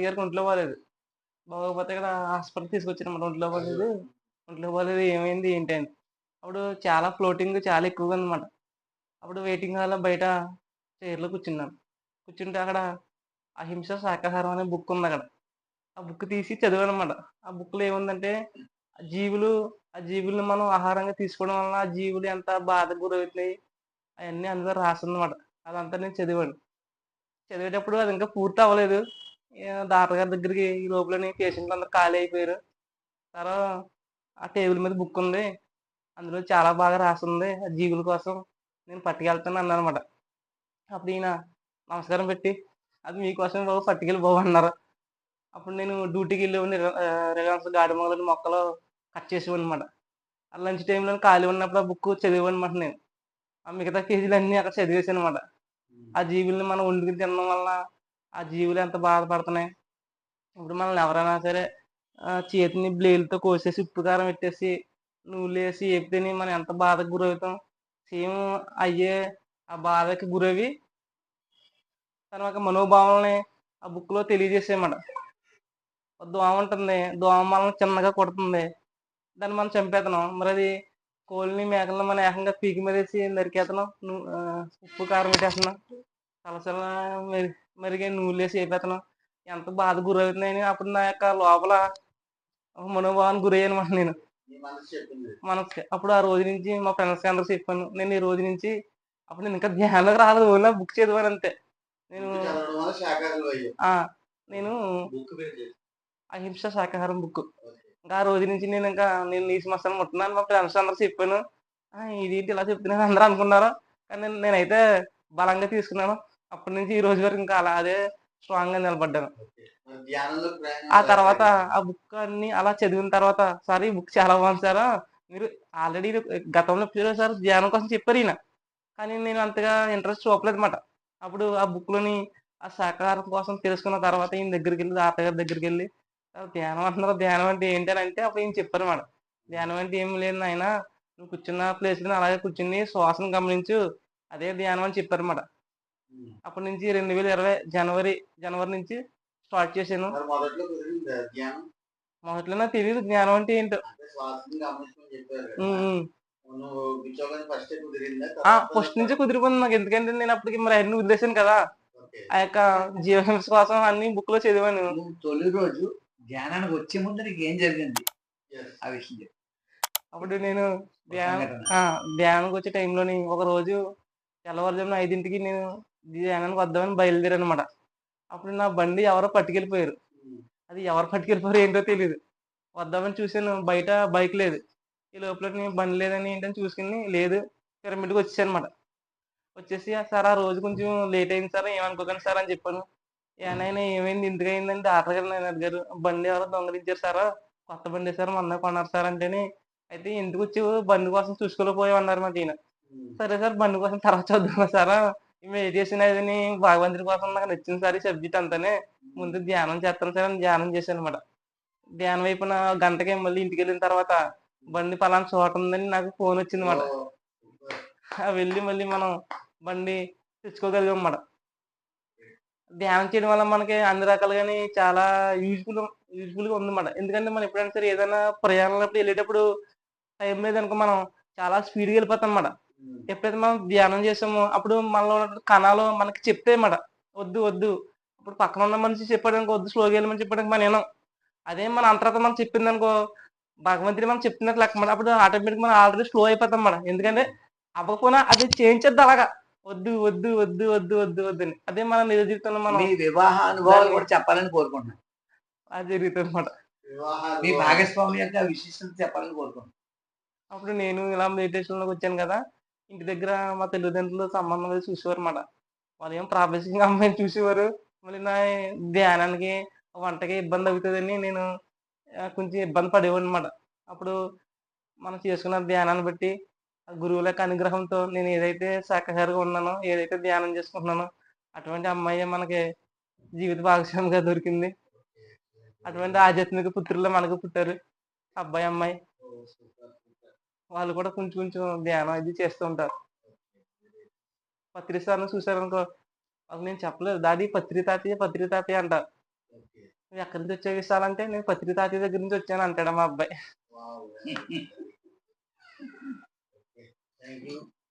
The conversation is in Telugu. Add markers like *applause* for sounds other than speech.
గారికి ఒంట్లో పోలేదు బాగోకపోతే ఇక్కడ హాస్పిటల్‌కి తీసుకొచ్చినమాట ఒంట్లో బాలేదు. ఒంట్లో పోలేదు ఏమైంది ఏంటి అని. అప్పుడు చాలా ఫ్లోటింగ్ చాలా ఎక్కువగా అనమాట అప్పుడు వెయిటింగ్ హాల్‌లో బయట చైర్‌లో కూర్చున్నాను. కూర్చుంటే అక్కడ 'అహింస శాకాహారం' అనే బుక్ ఉంది అక్కడ ఆ బుక్ తీసి చదివానన్నమాట. ఆ బుక్‌లో ఏముందంటే జీవులు ఆ జీవులను మనం ఆహారంగా తీసుకోవడం వలన ఆ జీవులు ఎంత బాధకు గురవుతున్నాయి అవన్నీ అందులో రాసుందన్నమాట. అదంతా నేను చదివాను. చదివేటప్పుడు అది ఇంకా పూర్తి అవ్వలేదు. డాక్టర్ గారి దగ్గరికి ఈ లోపులని పేషెంట్‌లందరూ ఖాళీ అయిపోయారు. సారు ఆ టేబుల్ మీద బుక్ ఉంది. అందులో చాలా బాగా రాసుంది. ఆ జీవుల కోసం నేను పట్టుకెళ్తాను అన్నానన్నమాట. అప్పుడు ఈయన నమస్కారం పెట్టి అది మీకోసమే బాబు పట్టుకెళ్ళు బాబు అన్నారు. అప్పుడు నేను రి ఆహ్, రిలయన్స్ గార్డెన్ మొదలుకొని మొక్కలు కట్ చేసేవాడినన్నమాట. ఆ లంచ్ టైమ్‌లో ఖాళీ ఉన్నప్పుడు ఆ బుక్ చదివేవాడినన్నమాట నేను. ఆ మిగతా పేజీలన్నీ అక్కడ చదివేసానన్నమాట. ఆ జీవుల్ని మనం వండుకొని తినడం వలన ఆ జీవులు ఎంత బాధపడుతున్నాయి. ఇప్పుడు మనల్ని ఎవరైనా సరే చేతిని బ్లేడ్‌తో కోసేసి ఉప్పు, కారం పెట్టేసి నువ్వులు వేసి ఎక్కితేని మనం ఎంత బాధకు గురవుతాం. సేమ్ అయ్యే ఆ బాధకి గురవి తన యొక్క మనోభావాలని ఆ బుక్‌లో తెలియజేసేయమాట దోమ ఉంటుంది. దోమ మనల్ని చిన్నగా కొడుతుంది దాన్ని మనం చంపేత్తన్నాం మరి అది కోళ్ళని, మేకలను మనం ఏకంగా పీకి మీదేసి నరికేస్తున్నాం. ఉప్పు, కారం పెట్టేస్తున్నాం. సలసల మెరి మరిగే నూనెలేసి ఏపేస్తున్నాం. ఎంత బాధకు గురవుతున్నాయని అప్పుడు నా యొక్క లోపల మనోభావానికి గురయ్యానన్నమాట నేను. మీ మనసు చెప్పింది. మనసుకి. అప్పుడు ఆ రోజు నుంచి మా ఫ్రెండ్స్‌కి అందరికి చెప్పాను. నేను ఈ రోజు నుంచి అప్పుడు నేను ఇంకా ధ్యానంలోకి రాలేదు. Only book. నేను అయ్యావు. ఆ! నేను చెప్పు. 'అహింస శాకాహారం' బుక్. ఇంకా ఆ రోజు నుంచి నేను ఇంకా నేను నీచు మసాలా ముట్టనని మా ఫ్రెండ్స్ అందరికి చెప్పాను. ఆ! ఇదేంటి ఇలా చెప్తున్నాడు అందరూ అనుకున్నారు. కానీ నేను నేనైతే బలంగా తీసుకున్నాను. అప్పటి నుంచి ఈ రోజు వరకు ఇంకా అలా అదే నిలబడ్డాను. మరి ధ్యానంలో ప్రయాణం ఆ తర్వాత? ఆ బుక్ అన్నీ అలా చదివిన తర్వాత సార్ ఈ బుక్ చాలా బాగుంది సారు. మీరు ఆల్రెడీ గతంలో ఎప్పుడో సార్ ధ్యానం కోసం చెప్పారు ఈయన. కానీ నేను అంతగా ఇంట్రెస్ట్ చూపలేదన్నమాట. అప్పుడు ఆ బుక్‌లోని ఆ శాకాహారం కోసం తెలుసుకున్న తర్వాత ఈయన దగ్గరికెళ్ళి తాతయ్య గారి దగ్గరికెళ్ళి ఆహ్, ధ్యానం అంటున్నారు. ధ్యానం అంటే ఏంటి అని అంటే అప్పుడు ఈయన చెప్పారన్నమాట. ధ్యానం అంటే ఏమి లేదు నాయనా నువ్వు కూర్చున్న ప్లేస్‌లోనే అలాగే కూర్చొని శ్వాసను గమనించు. అదే ధ్యానం అని చెప్పారన్నమాట. హ్మ్. అప్పటి నుంచి 2020 జనవరి జనవరి నుంచి స్టార్ట్ చేశాను. మొదట్లో నాకు తెలీదు జ్ఞానం అంటే ఏంటో. ఫస్టే నుంచే కుదిరిపోయింది నాకు. ఎందుకంటే నేను అప్పటికి మరి అయన్నీ వదిలేసాను కదా! ఆ యొక్క జీవహింస కోసం అన్నీ బుక్‌లో చదివాను. నువ్వు తొలి రోజు ధ్యానానికి వచ్చే ముందు నీకేం జరిగింది? యెస్. ఆ విషయం. అప్పుడు నేను ఒక ధ్యానం! ధ్యానంకి వచ్చే టైంలోని ఒకరోజు తెల్లవారుజామున 5కి నేను ధ్యానానికి వద్దామని బయలుదేరానన్నమాట. అప్పుడు నా బండి ఎవరో పట్టుకెళ్ళిపోయారు. అది ఎవరు పట్టుకెళ్ళిపోయారు ఏంటో తెలియదు వద్దామని చూసాను బయట బైక్ లేదు. ఈ లోపలనే బండి లేదని ఏంటని చూసుకుని లేదు పిరమిడ్‌కి వచ్చేసానన్నమాట. వచ్చేసి సార్ ఆ రోజు కొంచెం లేట్ అయింది సార్ ఏమనుకోకండి సార్ అని చెప్పాను. ఏనాయనా ఏమైంది ఎందుకయిందని డాక్టర్ గారు నేను అడిగారు. బండి ఎవరో దొంగలించారు సారా కొత్త బండి సార్ మొన్న కొన్నారు సార్ అంటేనే అయితే ఎందుకొచ్చావు బండి కోసం చూసుకోలేకపోయావు అన్నారన్నమాట ఈయన. సరే సార్ బండి కోసం తర్వాత చూద్దాం సారు. మెడిటేషన్ అదిని భగవంతుడి కోసం నాకు నచ్చింది సార్ సబ్జెక్ట్ అంతాని. ముందు ధ్యానం చేస్తాను సార్ అని ధ్యానం చేశానన్నమాట. ధ్యానం అయిపోయిన గంటకి మళ్ళీ ఇంటికెళ్ళిన తర్వాత బండి పలానా చోట ఉందని నాకు ఫోన్! సూపర్. ఆ! వెళ్ళి మళ్ళీ మనం బండి తెచ్చుకోగలిగామన్నమాట. ధ్యానం చేయడం వల్ల మనకి అన్ని రకాలుగాని చాలా యూజ్‌ఫుల్ యూజ్‌ఫుల్‌గా ఉందన్నమాట. ఎందుకంటే మనం ఎప్పుడైనా సరే ఏదైనా ప్రయాణాలప్పుడు ఎళ్ళేటప్పుడు టైం లేదనుకో మనం చాలా స్పీడ్‌గా వెళ్ళిపోతామన్నమాట. హ్మ్. ఎప్పుడైతే మనం ధ్యానం చేసామో అప్పుడు మనలో కణాలు మనకి చెప్తాయన్నమాట. వద్దు వద్దు. ఇప్పుడు పక్కన ఉన్న మనిషి చెప్పాడనుకో వద్దు స్లోగా వెళ్ళమని చెప్పాడనుకో మనం వినం. అదే మన అంతరాత్మ మనకు చెప్పిందనుకో భగవంతుడు మనకు చెప్తున్నట్టు లెక్కమాట. అప్పుడు ఆటోమేటిక్‌గా మనం ఆల్రెడీ స్లో అయిపోతామన్నమాట. ఎందుకంటే అవ్వకపోయినా అది చేయించేద్ది అలాగా. వద్దు వద్దు వద్దు వద్దు వద్దు వద్దని. అదే మన నిజ జీవితంలో మనం మీ వివాహ అనుభవాలు కూడా చెప్పాలని కోరుకుంటున్నాను. అది మీ అనుభవం. భాగస్వామి యొక్క విశిష్టత చెప్పాలని కోరుకుంటున్నాను. అప్పుడు నేను ఇలా మెడిటేషన్‌లోకి వచ్చాను కదా! ఇంటి దగ్గర మా తల్లిదండ్రులు సంబంధం అది చూసేవారన్నమాట. వాళ్ళేమో ప్రాపంచికంగా అమ్మాయిని చూసేవారు. మళ్ళీ నా ధ్యానానికి, వంటకి ఇబ్బంది అవుతుందని నేను కొంచెం ఇబ్బంది పడేవాడినన్నమాట. అప్పుడు మనం చేసుకున్న ధ్యానాన్ని బట్టి ఆ గురువుల యొక్క అనుగ్రహంతో నేను ఏదైతే శాకాహారిగా ఉన్నానో, ఏదైతే ధ్యానం చేసుకుంటున్నానో అటువంటి అమ్మాయి మనకి జీవిత భాగస్వామిగా దొరికింది. అటువంటి ఆధ్యాత్మిక పుత్రులు మనకు పుట్టారు. అబ్బాయి, అమ్మాయి. వాళ్ళు కూడా కొంచెం కొంచెం ధ్యానం అది చేస్తూ ఉంటారు. పత్రి సార్‌ని చూసారనుకో, నేను చెప్పలేదు. దాది పత్రి తాతయ్య, పత్రి తాతయ్య అంటారు. నువ్వు ఎక్కడి నుంచి వచ్చే విషయాలంటే నేను పత్రితాతయ్య దగ్గర నుంచి వచ్చాను అంటాడు మా అబ్బాయి. *laughs*